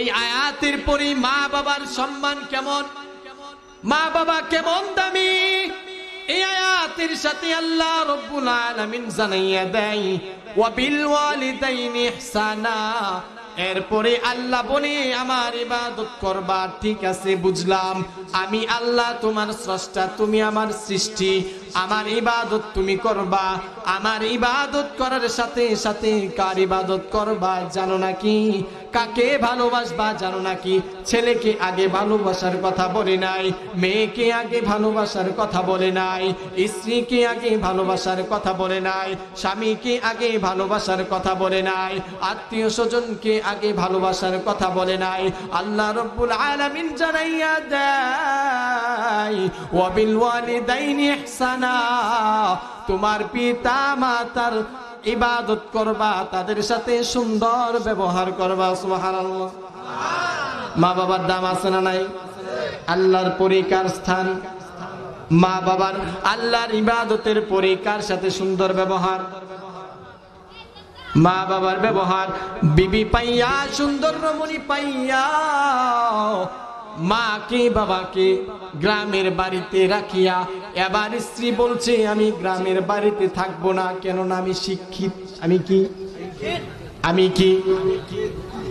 এই আয়াতের পরে মা বাবার সম্মান কেমন? মা বাবা কেমন দামি? এই আয়াতের সাথে আল্লাহ রব্বুল আলামিন জানাইয়া দেয়, ওয়া বিল ওয়ালিদাইনি ইহসানা। এরপরে আল্লাহ বলে, আমার ইবাদত করবা, ঠিক আছে, বুঝলাম। আমি আল্লাহ তোমার স্রষ্টা, তুমি আমার সৃষ্টি। আমার ইবাদত তুমি করবা। আমার ইবাদত করার সাথে সাথে কার ইবাদত করবা, জানো নাকি? কাকে ভালোবাসবা জানো নাকি? ছেলেকে আগে ভালোবাসার কথা বলে নাই, মেয়েকে আগে ভালোবাসার কথা বলে নাই, স্ত্রীকে আগে ভালোবাসার কথা বলে নাই, স্বামীকে আগে ভালোবাসার কথা বলে নাই, আত্মীয় স্বজনকে আগে ভালোবাসার কথা বলে নাই। আল্লাহ রব্বুল আলামিন জানাইয়া দেয় ওয়াবিল ওয়ালিদাইনি ইহসানা তোমার পিতা মাতার ইবাদত করবা, তাদের সাথে সুন্দর ব্যবহার করবা, সুবহানাল্লাহ। মা বাবার দাম আছে না নাই? আল্লাহর পরিকার স্থান। মা বাবার, আল্লাহর ইবাদতের পরিকার সাথে সুন্দর ব্যবহার। মা বাবার ব্যবহার, বিবি পাইয়া, সুন্দর রমণী পাইয়া মাকে, বাবাকে গ্রামের বাড়িতে রাখিয়া, এবার স্ত্রী বলছে, আমি গ্রামের বাড়িতে থাকব না, কেননা আমি শিক্ষিত। আমি কি? আমি কি?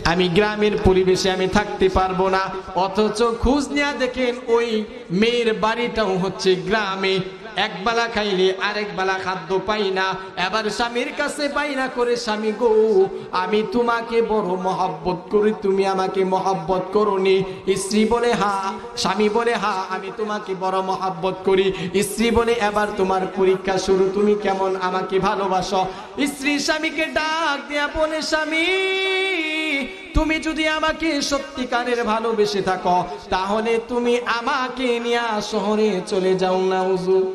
আমি গ্রামের পরিবেশে আমি থাকতে পারব না। অথচ খোঁজ নেওয়া দেখেন, ওই মেয়ের বাড়িটাও হচ্ছে গ্রামে। এক বেলা খাইলে আরেক বেলা খাদ্য পাই না। এবার স্বামীর কাছে পাই না করে, স্বামী গো, আমি তোমাকে বড় মহব্বত করি, তুমি আমাকে মহব্বত করনি। স্ত্রী বলে, হা। স্বামী বলে, হা, আমি তোমাকে বড় মহব্বত করি। স্ত্রী বলে, এবার তোমার পরীক্ষা শুরু, তুমি কেমন আমাকে ভালোবাসো? স্ত্রী স্বামীকে ডাক দিয়া বলে, স্বামী, তুমি যদি আমাকে সত্যিকারের ভালোবেসে থাকো, তাহলে তুমি আমাকে নিয়ে শহরে চলে যাও না উজু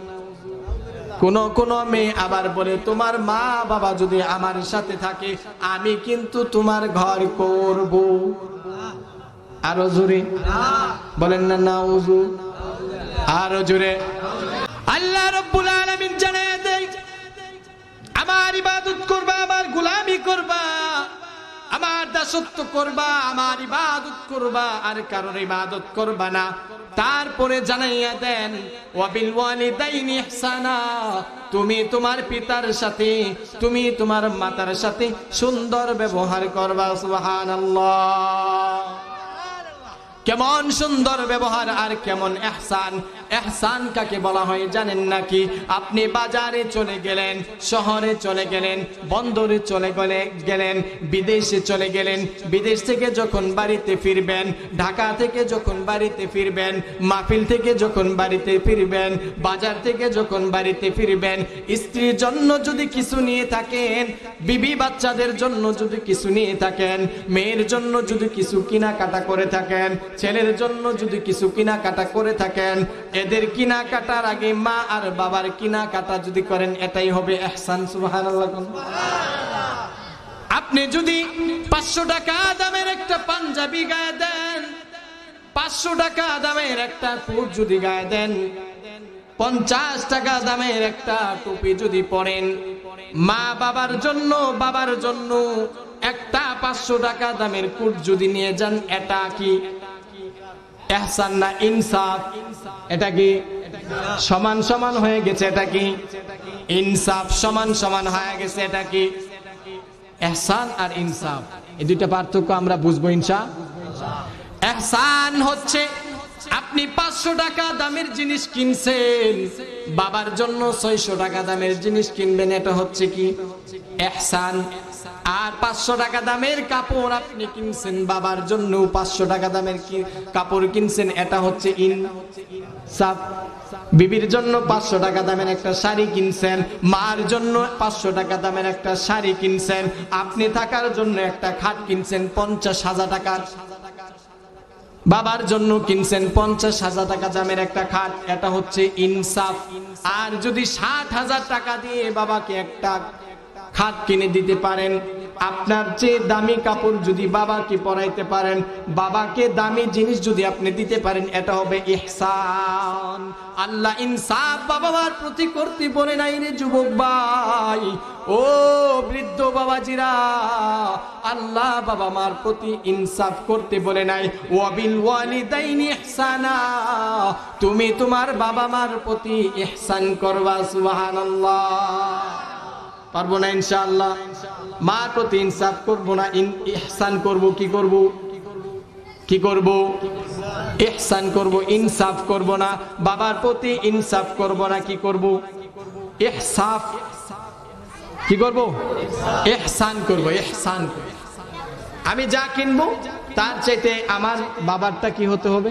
কোন কোন মেয়ে আবার বলে, তোমার মা বাবা যদি আমার সাথে থাকে, আমি কিন্তু তোমার ঘর করব। আরও জোরে। বলেন না না উজু আরও জোরে। আল্লাহ রব্বুল আলামিন জানায় দেয়, আমার ইবাদত করবা, আমার গোলামি করবা। আমার দাসত্ব করবা, আমার ইবাদত করবা, আর কারোর ইবাদত করবা না। তারপরে জানাইয়া দেন, ওয়াবিল ওয়ালিদাইনি ইহসানা, তুমি তোমার পিতার সাথে, তুমি তোমার মাতার সাথে সুন্দর ব্যবহার করবা, সুবহানাল্লাহ। কেমন সুন্দর ব্যবহার আর কেমন এহসান এহসান কাকে বলা হয় জানেন নাকি? আপনি বাজারে চলে গেলেন, শহরে চলে গেলেন, বন্দরে চলে গেলে গেলেন, বিদেশে চলে গেলেন, বিদেশ থেকে যখন বাড়িতে ফিরবেন, ঢাকা থেকে যখন বাড়িতে ফিরবেন, মাহফিল থেকে যখন বাড়িতে ফিরবেন, বাজার থেকে যখন বাড়িতে ফিরবেন, স্ত্রীর জন্য যদি কিছু নিয়ে থাকেন, বিবি বাচ্চাদের জন্য যদি কিছু নিয়ে থাকেন, মেয়ের জন্য যদি কিছু কেনাকাটা করে থাকেন, ছেলের জন্য যদি কিছু কেনাকাটা করে থাকেন এদের কেনাকাটার আগে মা আর বাবার কেনাকাটা যদি করেন, এটাই হবে এহসান কোন? আপনি যদি পাঁচশো টাকা দামের একটা পাঞ্জাবি গায়ে দেন, পাঁচশো টাকা দামের একটা কোট যদি গায়ে দেন, পঞ্চাশ টাকা দামের একটা টুপি যদি পরেন, মা বাবার জন্য বাবার জন্য একটা পাঁচশো টাকা দামের কোট যদি নিয়ে যান, এটা কি এহসান না ইনসাফ, এটা কি সমান সমান হয়ে গেছে, এটা কি ইনসাফ সমান সমান হয়ে গেছে, এটা কি এহসান আর ইনসাফ? এই দুইটা পার্থক্য আমরা বুঝব ইনসা এহসান হচ্ছে, আপনি পাঁচশো টাকা দামের জিনিস কিনছেন, বাবার জন্য ছয়শো টাকা দামের জিনিস কিনবেন, এটা হচ্ছে কি এহসান আর পাঁচশো টাকা দামের কাপড় আপনি কিনছেন বাবার জন্য, পাঁচশো টাকা দামের কাপড় কিনছেন, এটা হচ্ছে ইন সাফ। বিবির জন্য পাঁচশো টাকা দামের একটা শাড়ি কিনছেন, মার জন্য পাঁচশো টাকা দামের একটা শাড়ি কিনছেন, আপনি থাকার জন্য একটা খাট কিনছেন, পঞ্চাশ হাজার টাকার বাবার জন্য কিনছেন পঞ্চাশ হাজার টাকা দামের একটা খাট, এটা হচ্ছে ইনসাফ আর যদি ষাট হাজার টাকা দিয়ে বাবাকে একটা খাট কিনে দিতে পারেন আপনার যে দামি কাপড় যদি বাবাকে পরাইতে পারেন, বাবাকে দামি জিনিস যদি আপনি দিতে পারেন, এটা হবে ইহসান। আল্লাহ ইনসাফ বাবা মার প্রতি করতে বলে নাই রে যুবক ভাই। ও বৃদ্ধ বাবাজিরা, আল্লাহ বাবা মার প্রতি ইনসাফ করতে বলে নাই। ওয়াবিল ওয়ালিদাইনি ইহসানা। তুমি তোমার বাবা মার প্রতি ইহসান করবা, সুবহানাল্লাহ। পারব না ইনশাআল্লাহ। মার প্রতি ইনসাফ করব না ইহসান করব, কি করব? কি করব? ইহসান করব, ইনসাফ করব না। বাবার প্রতি ইনসাফ করব না, কি করব? ইহসাফ। কি করব? ইহসান করব, ইহসান। আমি যা কিনবো, তার চাইতে আমার বাবারটা কি হতে হবে?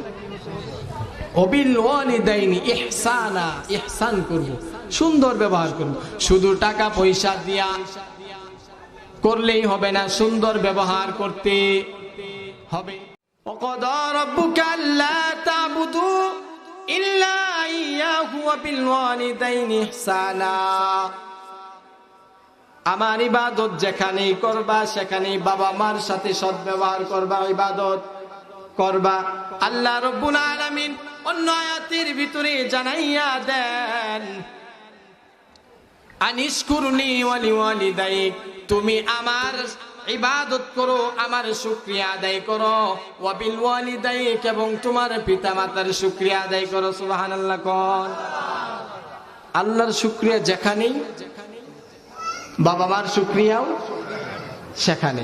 অবিল ওয়ালিদাইনি ইহসানা ইহসান করব সুন্দর ব্যবহার করব শুধু টাকা পয়সা দিয়া করলেই হবে না সুন্দর ব্যবহার করতে হবে وقضى ربك ألا تعبدوا إلا إياه وبالوالدين إحسانا আমার ইবাদত যেখানেই করবা সেখানেই বাবা মার সাথে সদ্ব্যবহার করবা ইবাদত করবা আল্লাহ রব্বুল আলামিন অন্য আয়াতের ভিতরে জানাইয়া দেন, আনিশকুরনি ওয়ালি ওয়ালিদাইক তুমি আমার ইবাদত করো, আমার শুকরিয়া আদায় করো। ওয়াবিল ওয়ালিদাইক এবং তোমার পিতামাতার শুকরিয়া আদায় করো। সুবহানাল্লাহ কোন। আল্লাহর শুক্রিয়া যেখানেই বাবা মার শুক্রিয়াও সেখানে।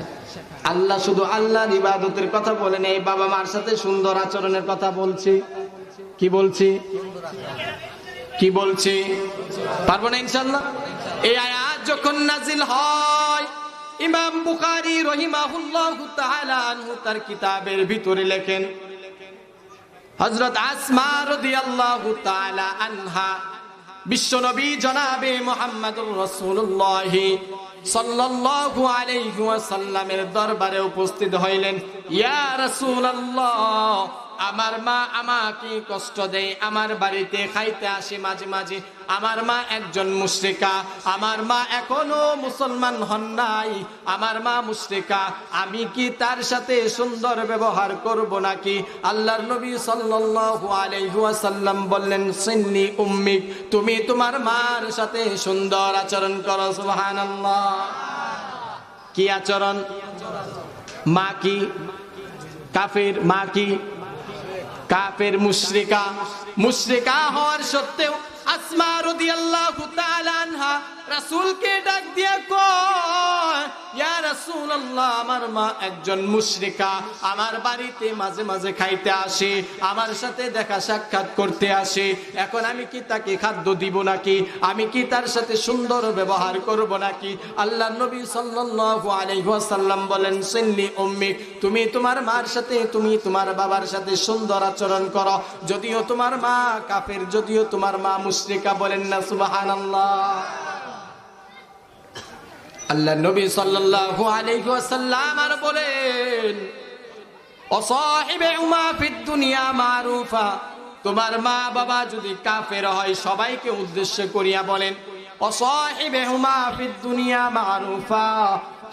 আল্লাহ শুধু আল্লাহর ইবাদতের কথা বলে নেই বাবা মার সাথে সুন্দর আচরণের কথা বলছি। কি বলছি? কি বলছি? পারব না ইনশাল্লাহ এই আয়াত যখন নাজিল হয়, ইমাম বুখারী রহিমাহুল্লাহু তাআলা আনহু তার কিতাবের ভিতরে লেখেন, হযরত আসমা রাদিয়াল্লাহু তাআলা আনহা বিশ্বনবী জনাবে মুহাম্মদুর রাসূলুল্লাহ সাল্লাল্লাহু আলাইহি ওয়াসাল্লামের দরবারে উপস্থিত হইলেন, ইয়া রাসূলুল্লাহ আমার মা আমাকে কষ্ট দেয়, আমার বাড়িতে খাইতে আসে মাঝে মাঝে। আমার মা একজন মুশরিকা, আমার মা এখনও মুসলমান হন নাই। আমার মা মুশরিকা, আমি কি তার সাথে সুন্দর ব্যবহার করব নাকি? আল্লাহর নবী সাল্লাল্লাহু আলাইহি ওয়াসাল্লাম বললেন, সিন্নি উম্মিক, তুমি তোমার মার সাথে সুন্দর আচরণ করো, সুবহানাল্লাহ। কি আচরণ? মা কি? কাফের, মা কি? কাফের মুশরিকা। মুশরিকা হওয়ার সত্ত্বেও আসমা রাদিয়াল্লাহু তাআলা আনহা রাসূলকে ডাক দিয়া কয়, ইয়া রাসূলুল্লাহ, আমার মা একজন মুশরিকা। আমার বাড়িতে মাঝে মাঝে খাইতে আসে, আমার সাথে দেখা সাক্ষাৎ করতে আসে। এখন আমি কি তাকে খাদ্য দিব নাকি? আমি কি তার সাথে সুন্দর ব্যবহার করব নাকি? আল্লাহ নবী সাল্লাল্লাহু আলাইহি ওয়াসাল্লাম বলেন, সিন্নি উম্মিক তুমি তোমার মার সাথে, তুমি তোমার বাবার সাথে সুন্দর আচরণ করো। যদিও তোমার মা কাফের, যদিও তোমার মা মুশরিকা বলেন না, সুবহানাল্লাহ। আল্লাহ নবী সাল্লাল্লাহু আলাইহি ওয়াসাল্লাম আর বলেন অসাহিবেহুমা ফিদ দুনিয়া মারুফা। তোমার মা বাবা যদি কাফের হয়, সবাইকে উদ্দেশ্য করিয়া বলেন অসাহিবেহুমা ফিদ দুনিয়া মারুফা।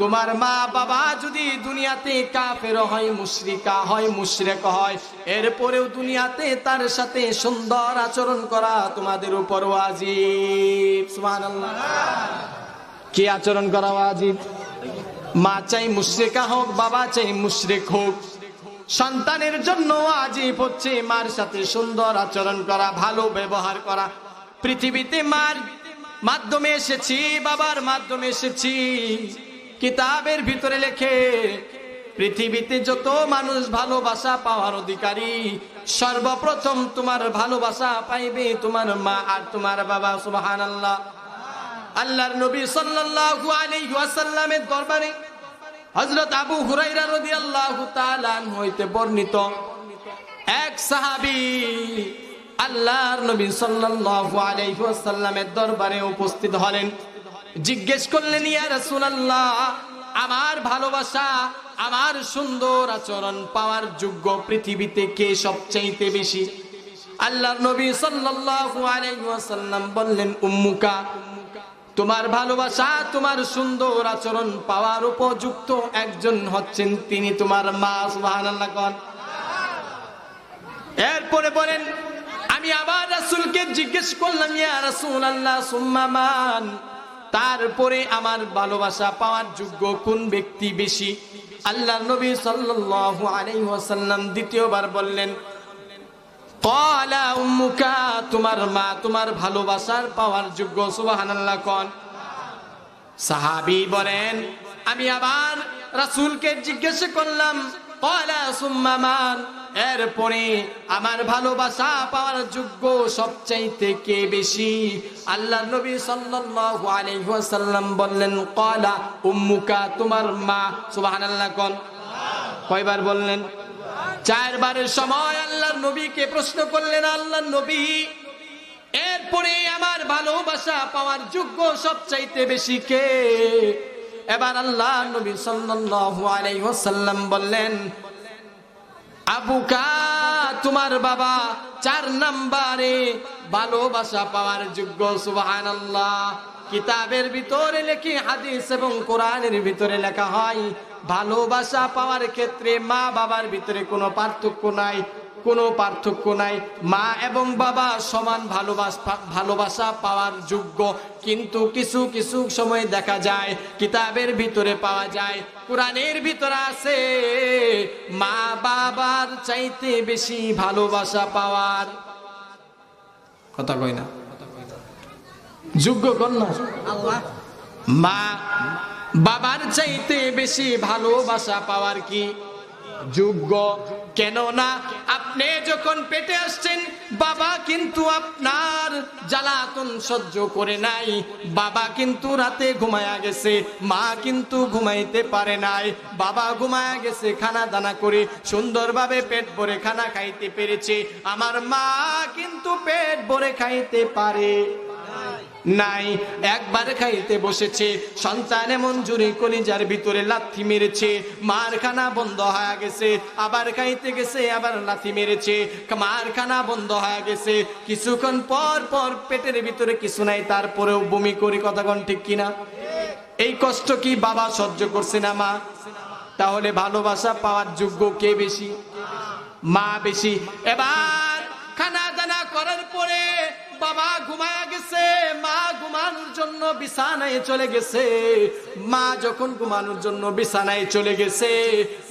তোমার মা বাবা যদি দুনিয়াতে কাফের হয়, মুশরিকা হয়, মুশরিক হয়, এরপরেও দুনিয়াতে তার সাথে সুন্দর আচরণ করা তোমাদের উপর ওয়াজিব সুবহানাল্লাহ। কি আচরণ করা ওয়াজিব? মা চাই মুশরিকা হোক, বাবা চাই মুশরিক হোক। সন্তানের জন্য আজীব হচ্ছে মার সাথে সুন্দর আচরণ করা, ভালো ব্যবহার করা। পৃথিবীতে মার মাধ্যমে এসেছি, বাবার মাধ্যমে এসেছি। কিতাবের ভিতরে লেখে, পৃথিবীতে যত মানুষ ভালোবাসা পাওয়ার অধিকারী, সর্বপ্রথম তোমার ভালোবাসা পাইবে তোমার মা আর তোমার বাবা, সুবহানাল্লাহ। আল্লাহর নবী সাল্লাল্লাহু আলাইহি ওয়াসাল্লামের দরবারে হযরত আবু হুরায়রা রাদিয়াল্লাহু তাআলা হইতে বর্ণিত এক সাহাবী আল্লাহর নবী সাল্লাল্লাহু আলাইহি ওয়াসাল্লামের দরবারে উপস্থিত হলেন। জিজ্ঞেস করলেন, ইয়া রাসূলুল্লাহ, আমার ভালোবাসা, আমার সুন্দর আচরণ পাওয়ার যোগ্য পৃথিবীতে কে সবচাইতে বেশি? আল্লাহর নবী সাল্লাল্লাহু আলাইহি ওয়াসাল্লাম বললেন, উম্মুকা। তোমার ভালোবাসা, তোমার সুন্দর আচরণ পাওয়ার উপযুক্ত একজন হচ্ছেন তিনি তোমার মা, সুবহানাল্লাহ এরপরে বলেন, আমি আবার রাসূলকে জিজ্ঞেস করলাম, ইয়া রাসূলুল্লাহ, সুম্মা মান? তারপরে আমার ভালোবাসা পাওয়ার যোগ্য কোন ব্যক্তি বেশি? আল্লাহ নবী সাল্লাল্লাহু আলাইহি ওয়াসাল্লাম দ্বিতীয়বার বললেন উম্মুকা, তোমার মা তোমার ভালোবাসার পাওয়ার যোগ্য, সুবহানাল্লাহ কোন। সাহাবী বলেন, আমি আবার রাসূলকে জিজ্ঞেস করলাম এরপরে আমার ভালোবাসা পাওয়ার যোগ্য সবচাইতে কে বেশি? আল্লাহ নবী ওয়াসাল্লাম বললেন কলা উম্মুকা, তোমার মা কোন। কয়বার বললেন? চারবারের সময় আল্লাহর নবীকে প্রশ্ন করলেন, আল্লাহর নবী, এরপরে আমার ভালোবাসা পাওয়ার যোগ্য সবচাইতে বেশি কে? এবার আল্লাহ নবী ওয়াসাল্লাম বললেন আবুকা তোমার বাবা চার নাম্বারে ভালোবাসা পাওয়ার যোগ্য, সুবহানাল্লাহ। কিতাবের ভিতরে লেখি হাদিস এবং কোরআনের ভিতরে লেখা হয় ভালোবাসা পাওয়ার ক্ষেত্রে মা বাবার ভিতরে কোনো পার্থক্য নাই কোনো পার্থক্য নাই। মা এবং বাবা সমান ভালোবাস ভালোবাসা পাওয়ার যোগ্য। কিন্তু কিছু কিছু সময় দেখা যায় কিতাবের ভিতরে পাওয়া যায় কোরআনের ভিতরে আছে মা বাবার চাইতে বেশি ভালোবাসা পাওয়ার। কথা কই না? যোগ্য কন্যা মা বাবার চাইতে বেশি ভালোবাসা পাওয়ার কি যোগ্য? কেননা আপনি যখন পেটে আসছেন, বাবা কিন্তু আপনার জ্বালাতন সহ্য করে নাই। বাবা কিন্তু রাতে ঘুমায়া গেছে, মা কিন্তু ঘুমাইতে পারে নাই। বাবা ঘুমায়া গেছে, খানা দানা করে সুন্দরভাবে পেট ভরে খানা খাইতে পেরেছে। আমার মা কিন্তু পেট ভরে খাইতে পারে। নাই। একবার খাইতে বসেছে, সন্তান এমন কলিজার ভিতরে লাথি মেরেছে। মার খানা বন্ধ হয়ে গেছে, আবার খাইতে গেছে, আবার লাথি মেরেছে। মার খানা বন্ধ হয়ে গেছে। কিছুক্ষণ পর পর পেটের ভিতরে কিছু নাই, তারপরেও বমি করি ঠিক কিনা? এই কষ্ট কি বাবা সহ্য করছে না, মা? তাহলে ভালোবাসা পাওয়ার যোগ্য কে বেশি? মা বেশি। এবার খানা দানা করার পরে বাবা ঘুমায়া গেছে। মা ঘুমানোর জন্য বিছানায় চলে গেছে। মা যখন ঘুমানোর জন্য বিছানায় চলে গেছে,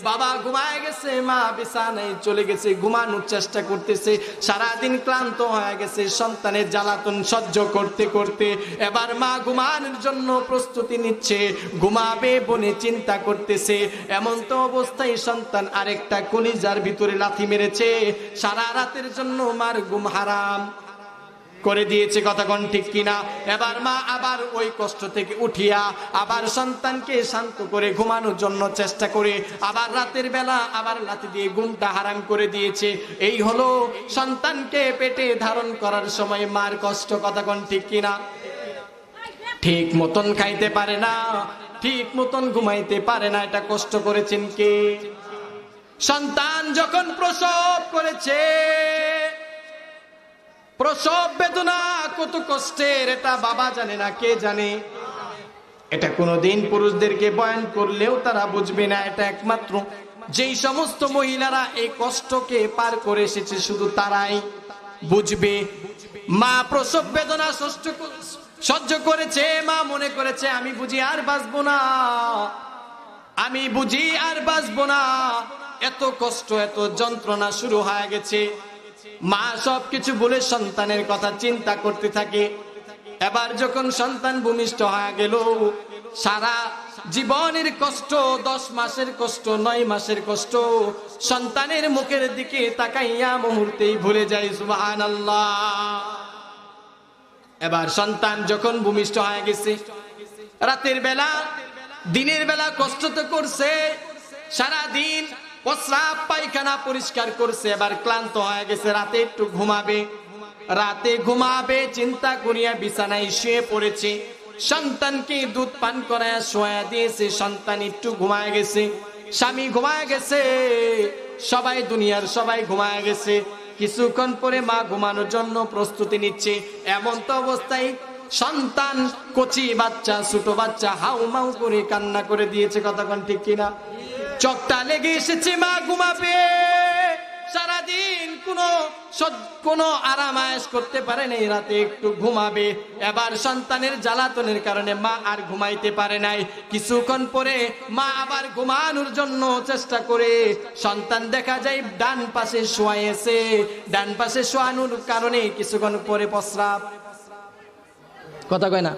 বাবা ঘুমায় গেছে, মা বিছানায় চলে গেছে, ঘুমানোর চেষ্টা করতেছে, সারাদিন ক্লান্ত হয়ে গেছে, সন্তানের জ্বালাতন সহ্য করতে করতে। এবার মা ঘুমানোর জন্য প্রস্তুতি নিচ্ছে, ঘুমাবে বনে চিন্তা করতেছে। এমন তো অবস্থায় সন্তান আরেকটা কলিজার ভিতরে লাথি মেরেছে। সারা রাতের জন্য মার ঘুম হারাম। করে দিয়েছে কথাক্ষণ ঠিক কিনা? এবার মা আবার ওই কষ্ট থেকে উঠিয়া আবার সন্তানকে শান্ত করে ঘুমানোর জন্য চেষ্টা করে, আবার রাতের বেলা আবার লাথি দিয়ে ঘুমটা হারাম করে দিয়েছে। এই হলো সন্তানকে পেটে ধারণ করার সময় মার কষ্ট কথাক্ষণ ঠিক কিনা? ঠিক মতন খাইতে পারে না, ঠিক মতন ঘুমাইতে পারে না, এটা কষ্ট করেছেন কে? সন্তান যখন প্রসব করেছে প্রসব বেদনা, কত কষ্টের, এটা বাবা জানে না, কে জানে? এটা কোনোদিন পুরুষদেরকে বয়ান করলেও তারা বুঝবে না, এটা একমাত্র। যেই সমস্ত মহিলারা এই কষ্টকে পার করে এসেছে, শুধু তারাই বুঝবে। মা প্রসব বেদনা সহ্য করেছে, মা মনে করেছে, আমি বুঝি আর বাঁচবো না। আমি বুঝি আর বাঁচবো না। এত কষ্ট, এত যন্ত্রণা শুরু হয়ে গেছে। মা সব কিছু বলে সন্তানের কথা চিন্তা করতে থাকে। এবার যখন সন্তান ভূমিষ্ঠ হয়ে গেল, সারা জীবনের কষ্ট, দশ মাসের কষ্ট, নয় মাসের কষ্ট সন্তানের মুখের দিকে তাকাইয়া মুহূর্তেই ভুলে যায় সুবাহান এবার সন্তান যখন ভূমিষ্ঠ হয়ে গেছে, রাতের বেলা, দিনের বেলা কষ্ট তো করছে সারা দিন প্রস্রাব পায়খানা পরিষ্কার করছে, এবার ক্লান্ত হয়ে গেছে, রাতে একটু ঘুমাবে। রাতে ঘুমাবে, চিন্তা করিয়া বিছানায় শুয়ে পড়েছে। সন্তানকে দুধ পান করায় শোয়া দিয়েছে, সন্তান একটু ঘুমায় গেছে। স্বামী ঘুমায় গেছে, সবাই দুনিয়ার সবাই ঘুমায় গেছে। কিছুক্ষণ পরে মা ঘুমানোর জন্য প্রস্তুতি নিচ্ছে। এমন তো অবস্থায় সন্তান, কচি বাচ্চা, ছোট বাচ্চা হাউ মাউ করে কান্না করে দিয়েছে কতক্ষণ ঠিক কিনা? চকটা লেগে এসেছে মা ঘুমাবে। সারাদিন আরাম আয়েশ করতে পারে নাই, রাতে একটু ঘুমাবে। এবার সন্তানের জ্বালাতনের কারণে মা আর ঘুমাইতে পারে নাই। কিছুক্ষণ পরে মা আবার ঘুমানোর জন্য চেষ্টা করে। সন্তান দেখা যায় ডান পাশে শোয়াইছে ডান পাশে শোয়ানোর কারণে কিছুক্ষণ পরে প্রস্রাব কথা কয় না?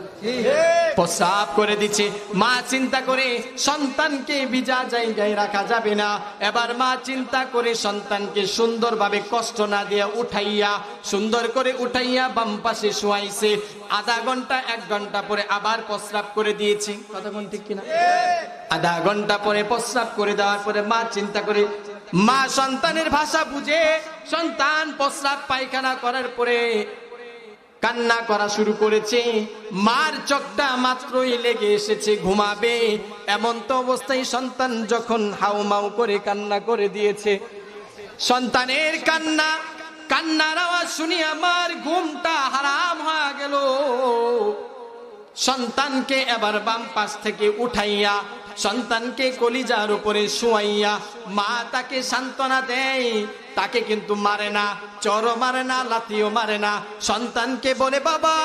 প্রস্রাব করে দিচ্ছে। মা চিন্তা করে সন্তানকে ভিজা জায়গায় রাখা যাবে না। এবার মা চিন্তা করে সন্তানকে সুন্দরভাবে কষ্ট না দিয়ে উঠাইয়া, সুন্দর করে উঠাইয়া বাম পাশে শোয়াইছে। আধা ঘণ্টা, এক ঘণ্টা পরে আবার প্রস্রাব করে দিয়েছি। কতক্ষণ ঠিক কিনা? আধা ঘণ্টা পরে প্রস্রাব করে দেওয়ার পরে মা চিন্তা করে, মা সন্তানের ভাষা বুঝে সন্তান প্রস্রাব পায়খানা করার পরে কান্না করা শুরু করেছে। মার চোখটা মাত্রই লেগে এসেছে, ঘুমাবে। এমন তো অবস্থায় সন্তান যখন হাউমাউ করে কান্না করে দিয়েছে। সন্তানের কান্না, কান্নার আওয়াজ শুনি আমার ঘুমটা হারাম হয়ে গেল। সন্তানকে এবার বাম পাশ থেকে উঠাইয়া, সন্তানকে কলিজার উপরে শুয়াইয়া, মা তাকে সান্ত্বনা দেয়। তাকে কিন্তু মারে না চর মারে না লাতিও মারে না। সন্তানকে বলে বাবা!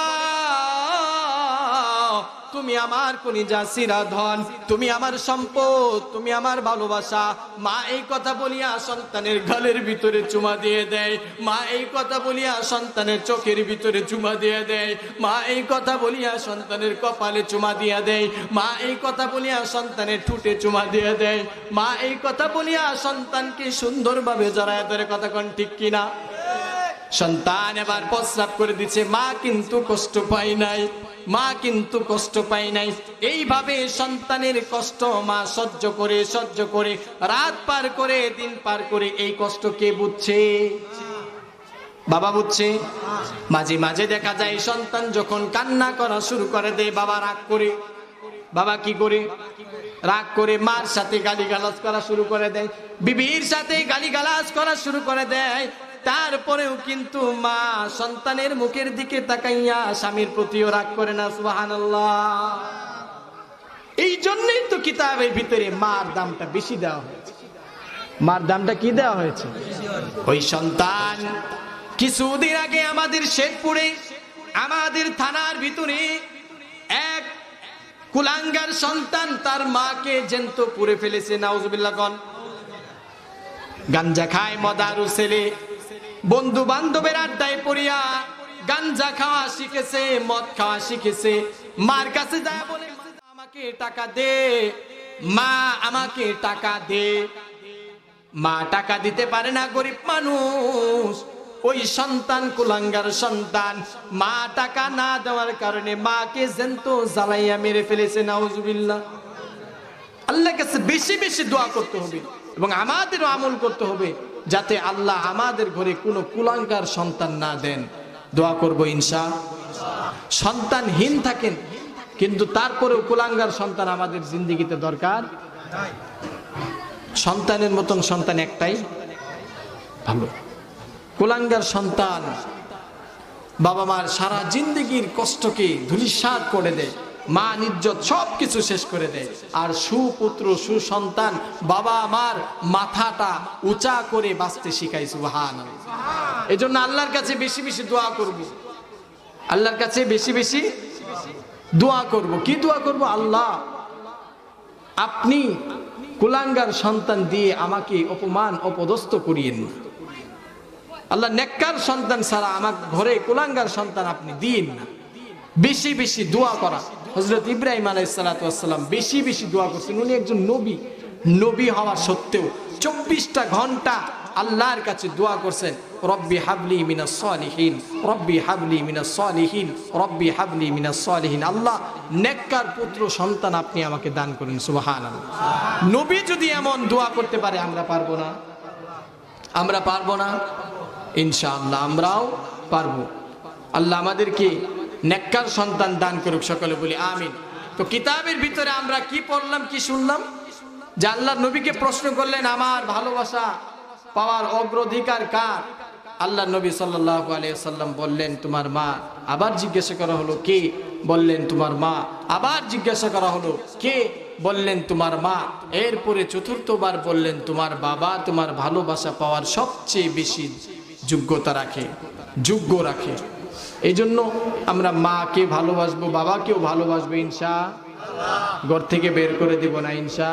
তুমি আমার কলিজা সিরা ধন, তুমি আমার সম্পদ, তুমি আমার ভালোবাসা। মা এই কথা বলিয়া সন্তানের গালের ভিতরে চুমা দিয়ে দেয়। মা এই কথা বলিয়া সন্তানের চোখের ভিতরে চুমা দিয়ে দেয়। মা এই কথা বলিয়া সন্তানের কপালে চুমা দিয়া দেয়। মা এই কথা বলিয়া সন্তানের ঠুটে চুমা দিয়ে দেয়। মা এই কথা বলিয়া সন্তানকে সুন্দরভাবে জড়ায় ধরে কথা কন ঠিক কিনা? সন্তান এবার প্রস্রাব করে দিচ্ছে। মা কিন্তু কষ্ট পায় নাই। মা কিন্তু কষ্ট পায় নাই। এইভাবে সন্তানের কষ্ট মা সহ্য করে সহ্য করে, রাত পার করে, দিন পার করে, এই কষ্ট কে বুঝছে? বাবা বুঝছে? মাঝে মাঝে দেখা যায় সন্তান যখন কান্না করা শুরু করে দেয়, বাবা রাগ করে। বাবা কি করে? রাগ করে মার সাথে গালিগালাজ করা শুরু করে দেয়। বিবির সাথে গালিগালাজ করা শুরু করে দেয়। তারপরেও কিন্তু মা সন্তানের মুখের দিকে তাকাইয়া স্বামীর প্রতিও রাগ করে না, সুবহানাল্লাহ। এই জন্যই তো কিতাবের ভিতরে মার দামটা বেশি দেওয়া হয়েছে। মার দামটা কি দেওয়া হয়েছে? ওই সন্তান, কিছুদিন আগে আমাদের শেরপুরে, আমাদের থানার ভিতরে এক কুলাঙ্গার সন্তান তার মাকে জেন্ত পুড়ে ফেলেছে, নাউজুবিল্লাহ গন গাঞ্জা খায় মদারু ছেলে। বন্ধু বান্ধবের আড্ডায় পড়িয়া গাঞ্জা খাওয়া শিখেছে, মদ খাওয়া শিখেছে। মার কাছে যা বলে, আমাকে টাকা দে। মা আমাকে টাকা দে। মা টাকা দিতে পারে না গরিব মানুষ। ওই সন্তান কুলাঙ্গার সন্তান। মা টাকা না দেওয়ার কারণে মাকে জেন্ত জ্বালাইয়া মেরে ফেলেছে, নাউজুবিল্লাহ। আল্লাহ কাছে বেশি বেশি দোয়া করতে হবে এবং আমাদেরও আমল করতে হবে। যাতে আল্লাহ আমাদের ঘরে কোনো কুলাঙ্কার সন্তান না দেন। দোয়া করব ইনশা। সন্তানহীন থাকেন, কিন্তু তারপরেও কুলাঙ্গার সন্তান আমাদের জিন্দিগিতে দরকার। সন্তানের মতন সন্তান একটাই। ভালো। কুলাঙ্গার সন্তান বাবা মার সারা জিন্দগির কষ্টকে ধুলিসাৎ করে দেয়। মা নির্যত সব কিছু শেষ করে দেয়। আর সুপুত্র, সুসন্তান, বাবা মার মাথাটা উঁচা করে বাঁচতে শিখাই সুবাহান এই জন্য আল্লাহর কাছে বেশি বেশি দোয়া করব। আল্লাহর কাছে বেশি বেশি দোয়া করব। কি দোয়া করব? আল্লাহ, আপনি কুলাঙ্গার সন্তান দিয়ে আমাকে অপমান, অপদস্থ করিয়েন না। আল্লাহ নেককার সন্তান ছাড়া আমার ঘরে কুলাঙ্গার সন্তান আপনি দিন না। বেশি বেশি দোয়া করা। হজরত ইব্রাহিম আলাইসালাম বেশি বেশি দোয়া করছেন। উনি একজন নবী। নবী হওয়া সত্ত্বেও চব্বিশটা ঘণ্টা আল্লাহর কাছে দোয়া করছেন, রব্বি হাবলি মিনা সলিহীন, রব্বি হাবলি মিনা সলিহীন, রব্বি হাবলি মিনা সলিহীন। আল্লাহ নেককার পুত্র, সন্তান আপনি আমাকে দান করেন সুবাহান নবী যদি এমন দোয়া করতে পারে, আমরা পারব না। আমরা পারব না? ইনশাআল্লাহ আমরাও পারব। আল্লাহ আমাদেরকে নেককার সন্তান দান করুক সকলে বলি, আমিন। তো কিতাবের ভিতরে আমরা কি পড়লাম, কি শুনলাম? যে আল্লাহ নবীকে প্রশ্ন করলেন, আমার ভালোবাসা পাওয়ার অগ্রাধিকার কার? আল্লাহ নবী সাল্লাহ আলিয়াল্লাম বললেন, তোমার মা। আবার জিজ্ঞাসা করা হলো, কে? বললেন, তোমার মা। আবার জিজ্ঞাসা করা হলো, কে? বললেন, তোমার মা। এরপরে চতুর্থবার বললেন, তোমার বাবা তোমার ভালোবাসা পাওয়ার সবচেয়ে বেশি যোগ্যতা রাখে। যোগ্য রাখে। এই জন্য আমরা মাকে ভালোবাসবো, বাবাকেও ভালোবাসবো, ইনশা ঘর থেকে বের করে দিব না, ইনশা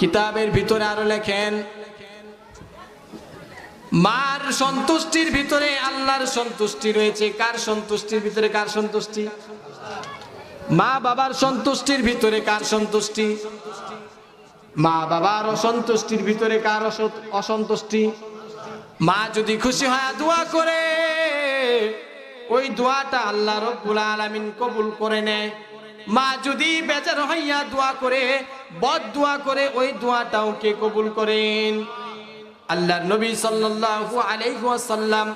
কিতাবের ভিতরে আরও লেখেন, মার সন্তুষ্টির ভিতরে আল্লাহর সন্তুষ্টি রয়েছে। কার সন্তুষ্টির ভিতরে কার সন্তুষ্টি? মা বাবার সন্তুষ্টির ভিতরে কার সন্তুষ্টি? মা বাবার অসন্তুষ্টির ভিতরে কার অসন্তুষ্টি? মা যদি খুশি হয় দোয়া করে। ওই দোয়াটা আল্লাহ রব্বুল আলামিন কবুল করে নেয়। মা যদি বেজার হইয়া দোয়া করে, বদ দোয়া করে, ওই দোয়াটাও কে কবুল করেন? আল্লাহর নবী সাল্লাল্লাহু আলাইহি ওয়াসাল্লাম।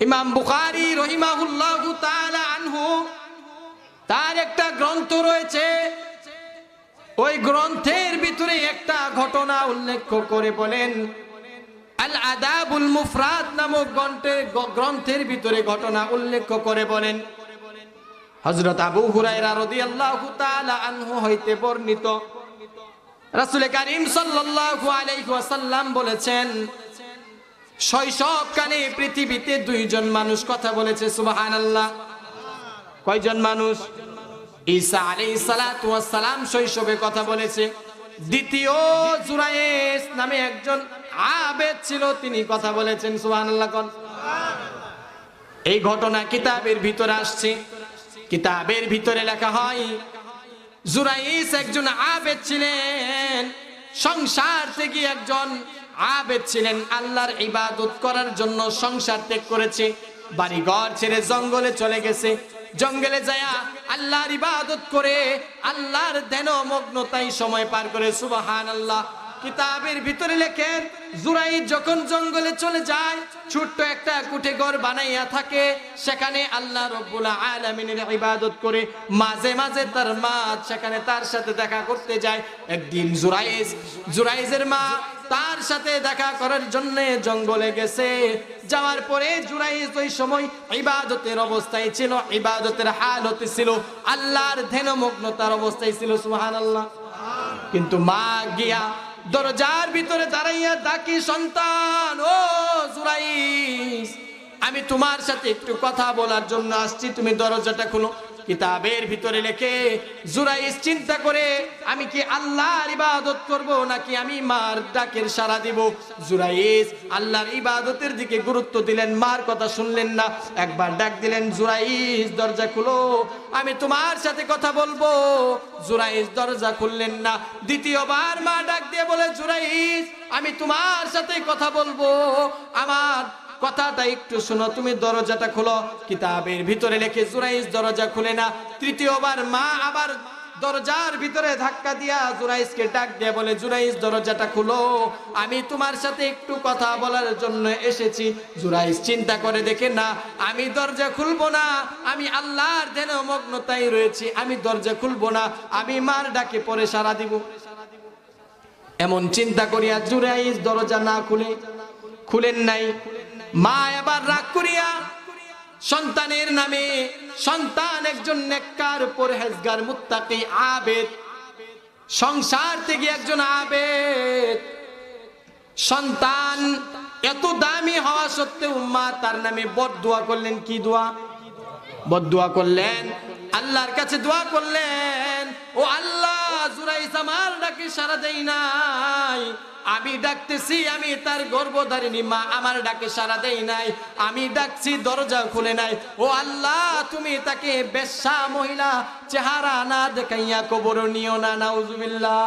ইমাম বুখারী রহিমাহুল্লাহু তাআলা আনহু, তার একটা গ্রন্থ রয়েছে। ওই গ্রন্থের ভিতরে একটা ঘটনা উল্লেখ করে বলেন আল আদাবুল মুফরাদ নামক গ্রন্থের গ্রন্থের ভিতরে ঘটনা উল্লেখ করে বলেন, হযরত আবু হুরায়রা রাদিয়াল্লাহু তাআলা আনহু হইতে বর্ণিত। রাসূল করিম সাল্লাল্লাহু আলাইহি ওয়াসাল্লাম বলেছেন, শৈশবকালে পৃথিবীতে দুইজন মানুষ কথা বলেছে, সুবহানাল্লাহ। কয়জন মানুষ? ঈসা আলাইহিস সালাতু ওয়াস সালাম শৈশবে কথা বলেছে। দ্বিতীয় জুরায়েস নামে একজন আবেদ ছিল, তিনি কথা বলেছেন, সুবহানাল্লাহ কোন। এই ঘটনা কিতাবের ভিতরে আসছে। কিতাবের ভিতরে লেখা হয়, জুরাইস একজন আবেদ ছিলেন, সংসার থেকে একজন আবেদ ছিলেন, আল্লাহর ইবাদত করার জন্য সংসার ত্যাগ করেছে বাড়ি ঘর ছেড়ে জঙ্গলে চলে গেছে। জঙ্গলে যায়া আল্লাহর ইবাদত করে, আল্লাহর ধ্যান মগ্নতাই সময় পার করে সুবাহান আল্লাহ কিতাবের ভিতরে লেখেন জুরাই যখন জঙ্গলে চলে যায়, ছোট্ট একটা কুঠে ঘর বানাইয়া থাকে, সেখানে আল্লাহ রব্বুল আলামিনের ইবাদত করে, মাঝে মাঝে তার মা সেখানে তার সাথে দেখা করতে যায়। একদিন জুরাইজ, জুরাইজের মা তার সাথে দেখা করার জন্য জঙ্গলে গেছে। যাওয়ার পরে জুরাইজ ওই সময় ইবাদতের অবস্থায় ছিল, ইবাদতের হালতে ছিল, আল্লাহর ধ্যানমগ্নতার অবস্থায় ছিল, সুবহানাল্লাহ। কিন্তু মা গিয়া দরজার ভিতরে দাঁড়াইয়া, ডাকি সন্তান, ও জুরাইস আমি তোমার সাথে একটু কথা বলার জন্য আসছি। তুমি দরজাটা খুলো। কিতাবের ভিতরে লেখে জুরাইস চিন্তা করে, আমি কি আল্লাহর ইবাদত করব নাকি আমি মার ডাকের সাড়া দিব? জুরাইস আল্লাহর ইবাদতের দিকে গুরুত্ব দিলেন, মার কথা শুনলেন না। একবার ডাক দিলেন জুরাইস দরজা খুলো। আমি তোমার সাথে কথা বলব। জুরাইস দরজা খুললেন না। দ্বিতীয়বার মা ডাক দিয়ে বলে জুরাইস আমি তোমার সাথে কথা বলব। আমার কথাটা একটু শোনো, তুমি দরজাটা খোলো। কিতাবের ভিতরে লেখে জুরাইস দরজা খুলে না। তৃতীয়বার মা আবার দরজার ভিতরে ধাক্কা দিয়া জুরাইসকে ডাক দিয়ে বলে জুরাইস দরজাটা খুলো। আমি তোমার সাথে একটু কথা বলার জন্য এসেছি। জুরাইস চিন্তা করে দেখে, না, আমি দরজা খুলবো না। আমি আল্লাহর ধ্যান মগ্নতাই রয়েছি। আমি দরজা খুলবো না। আমি মার ডাকে পরে সারা দিব। এমন চিন্তা করিয়া জুরাইস দরজা না খুলে, খুলেন নাই। মা এবার রাগ করিয়া সন্তানের নামে সন্তান একজন নেককার, পরহেজগার, মুত্তাকি, আবেদ। সংসার থেকে একজন আবেদ। সন্তান এত দামি হওয়া সত্ত্বেও মা তার নামে বদ দোয়া করলেন, কি দোয়া? বদ দোয়া করলেন, আল্লাহর কাছে দোয়া করলেন, ও আল্লাহ আমার ডাকে সারা দেই নাই। আমি ডাকতেছি, আমি তার গর্ভধারিণী মা, আমার ডাকে সারা দেই নাই। আমি ডাকছি, দরজা খুলে নাই। ও আল্লাহ, তুমি তাকে বেশ্যা মহিলা, চেহারা না দেখাইয়া কবর নিও না, নাউজুবিল্লাহ।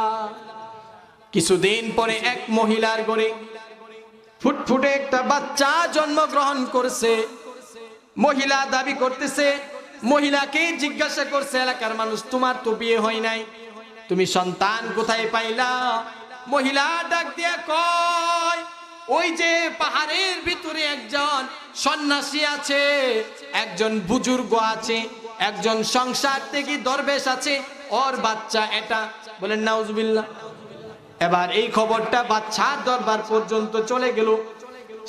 কিছুদিন পরে এক মহিলার গড়ে ফুটফুটে একটা বাচ্চা জন্মগ্রহণ করছে। মহিলা দাবি করতেছে, মহিলাকে জিজ্ঞাসা করছে, এলাকার মানুষ, তোমার তো বিয়ে হয় নাই? তুমি সন্তান কোথায় পাইলা? মহিলা ডাক দিয়ে কয়, ওই যে পাহাড়ের ভিতরে একজন সন্ন্যাসী আছে, একজন বুজুর্গ আছে, একজন সংসার থেকে দরবেশ আছে, ওর বাচ্চা এটা। বলেন, নাউজুবিল্লাহ। এবার এই খবরটা বাচ্চার দরবার পর্যন্ত চলে গেল।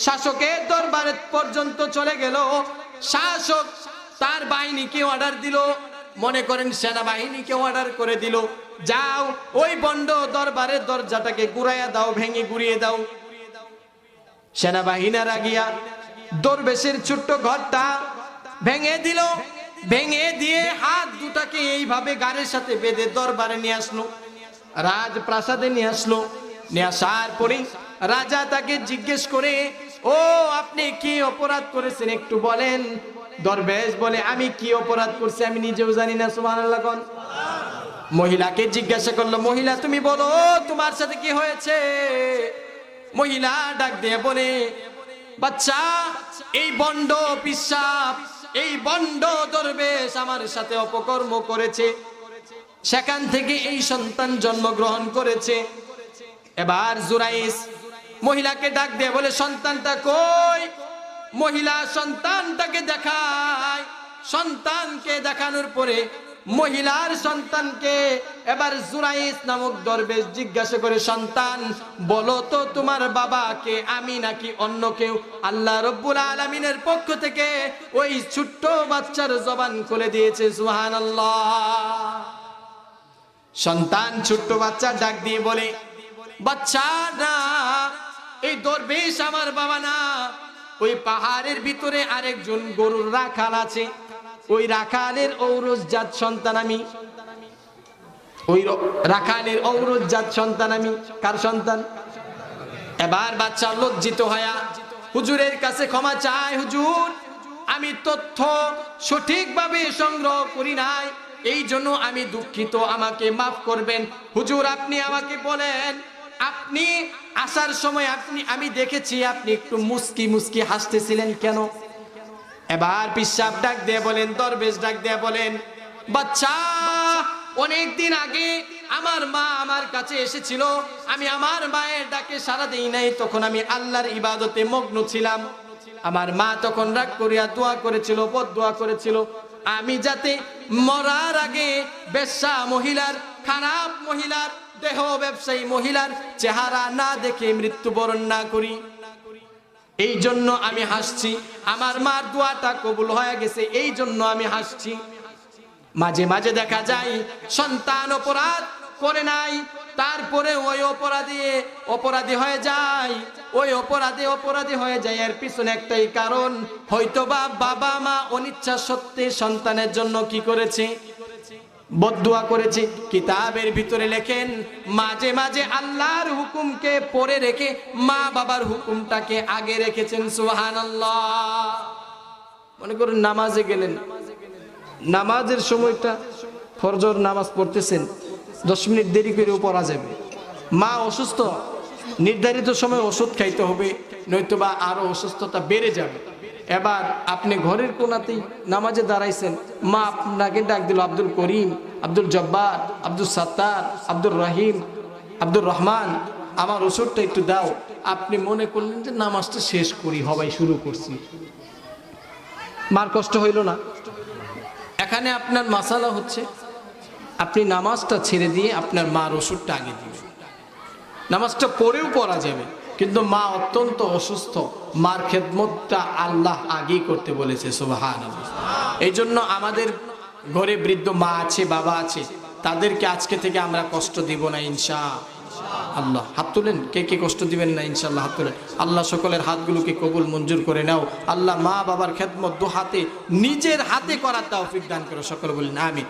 শাসকের দরবার পর্যন্ত চলে গেল। শাসক তার বাহিনীকে অর্ডার দিল। মনে করেন সেনাবাহিনীকে অর্ডার করে দিল। যাও, ওই বন্ড দরবারের দরজাটাকে গুড়াইয়া দাও, ভেঙে গুড়িয়ে দাও। সেনাবাহিনীরা গিয়া দরবেশের ছোট্ট ঘরটা ভেঙে দিল। ভেঙে দিয়ে হাত দুটাকে এইভাবে গাড়ির সাথে বেঁধে দরবারে নিয়ে আসলো। রাজপ্রাসাদে নিয়ে আসলো। নিয়ে আসার পরে রাজা তাকে জিজ্ঞেস করে, ও, আপনি কি অপরাধ করেছেন একটু বলেন? দরবেশ বলে, আমি কি অপরাধ করছি আমি নিজেও জানি না, সুবহানাল্লাহ, কোন। মহিলাকে জিজ্ঞাসা করল, মহিলা, তুমি বলো, তোমার সাথে কি হয়েছে? মহিলা ডাক দিয়ে বলে, বাচ্চা, এই বন্ড পিসাব, এই বন্ড দরবেশ আমার সাথে অপকর্ম করেছে। সেখান থেকে এই সন্তান জন্মগ্রহণ করেছে। এবার জুরাইস মহিলাকে ডাক দিয়ে বলে, সন্তানটা কই? মহিলা সন্তানটাকে দেখায়। সন্তানকে দেখানোর পরে মহিলার সন্তানকে এবার জুরাইস নামক দরবেশ জিজ্ঞাসা করে, সন্তান, বলো তো তোমার বাবাকে আমি নাকি অন্য কেউ? আল্লাহ রব্বুল আলমিনের পক্ষ থেকে ওই ছোট্ট বাচ্চার জবান খুলে দিয়েছে সুহান সন্তান ছোট্ট বাচ্চা ডাক দিয়ে বলে, বাচ্চা না, এই দরবেশ আমার বাবা না। ওই পাহাড়ের ভিতরে আরেকজন গরুর রাখাল আছে। ওই রাখালের ঔরস জাত সন্তান আমি। ওই রাখালের ঔরস জাত সন্তান আমি। কার সন্তান? এবার বাচ্চা লজ্জিত হয়া হুজুরের কাছে ক্ষমা চায়, হুজুর, আমি তথ্য সঠিকভাবে সংগ্রহ করি নাই। এই জন্য আমি দুঃখিত, আমাকে মাফ করবেন। হুজুর, আপনি আমাকে বলেন, আপনি আসার সময় আপনি আমি দেখেছি, আপনি একটু মুস্কি মুস্কি হাসতেছিলেন কেন? এবার পিসাব ডাক দিয়ে বলেন, দরবেশ ডাক দিয়ে বলেন, বাচ্চা, অনেক দিন আগে আমার মা আমার কাছে এসেছিল, আমি আমার মায়ের ডাকে সারা দেই নাই, তখন আমি আল্লাহর ইবাদতে মগ্ন ছিলাম। আমার মা তখন রাগ করিয়া দোয়া করেছিল বদ দোয়া করেছিল, আমি যাতে মরার আগে বেশ্যা মহিলার, খারাপ মহিলার, দেহ ব্যবসায়ী মহিলার চেহারা না দেখে মৃত্যুবরণ না করি। এই জন্য আমি হাসছি। আমার মার দোয়াটা কবুল হয়ে গেছে এই জন্য আমি হাসছি। মাঝে মাঝে দেখা যায়, সন্তান অপরাধ করে নাই, তারপরে ওই অপরাধী অপরাধী হয়ে যায়। ওই অপরাধে অপরাধী হয়ে যায়, এর পিছনে একটাই কারণ, হয়তোবা বাবা মা অনিচ্ছা সত্ত্বে সন্তানের জন্য কি করেছে? বদুয়া করেছে। কিতাবের ভিতরে লেখেন, মাঝে মাঝে আল্লাহর হুকুমকে পরে রেখে মা বাবার হুকুমটাকে আগে রেখেছেন সুহান মনে করুন, নামাজে গেলেন। নামাজের সময়টা ফরজর নামাজ পড়তেছেন, দশ মিনিট দেরি করেও পড়া যাবে। মা অসুস্থ, নির্ধারিত সময় ওষুধ খাইতে হবে, নয়তোবা আরও অসুস্থতা বেড়ে যাবে। এবার আপনি ঘরের কোনাতেই নামাজে দাঁড়াইছেন, মা আপনাকে ডাক দিল, আব্দুল করিম, আব্দুল জব্বার, আব্দুল সাত্তার আব্দুল রহিম, আব্দুর রহমান, আমার ওষুধটা একটু দাও। আপনি মনে করলেন যে নামাজটা শেষ করি, হবাই শুরু করছি। মার কষ্ট হইল না। এখানে আপনার মাসালা হচ্ছে, আপনি নামাজটা ছেড়ে দিয়ে আপনার মার ওষুধটা আগে দিবেন। নামাজটা পরেও পড়া যাবে। কিন্তু মা অত্যন্ত অসুস্থ। মার খেদমতটা আল্লাহ আগেই করতে বলেছে সুবাহান এই জন্য আমাদের ঘরে বৃদ্ধ মা আছে, বাবা আছে, তাদেরকে আজকে থেকে আমরা কষ্ট দিব না ইনশা আল্লাহ, হাত তুলেন? কে কে কষ্ট দিবেন না ইনশাল্লাহ হাত তুলেন? আল্লাহ সকলের হাতগুলোকে কবুল মঞ্জুর করে নাও। আল্লাহ মা বাবার খেদমত দু হাতে, নিজের হাতে করার তৌফিক দান করো, সকল বলেন আমি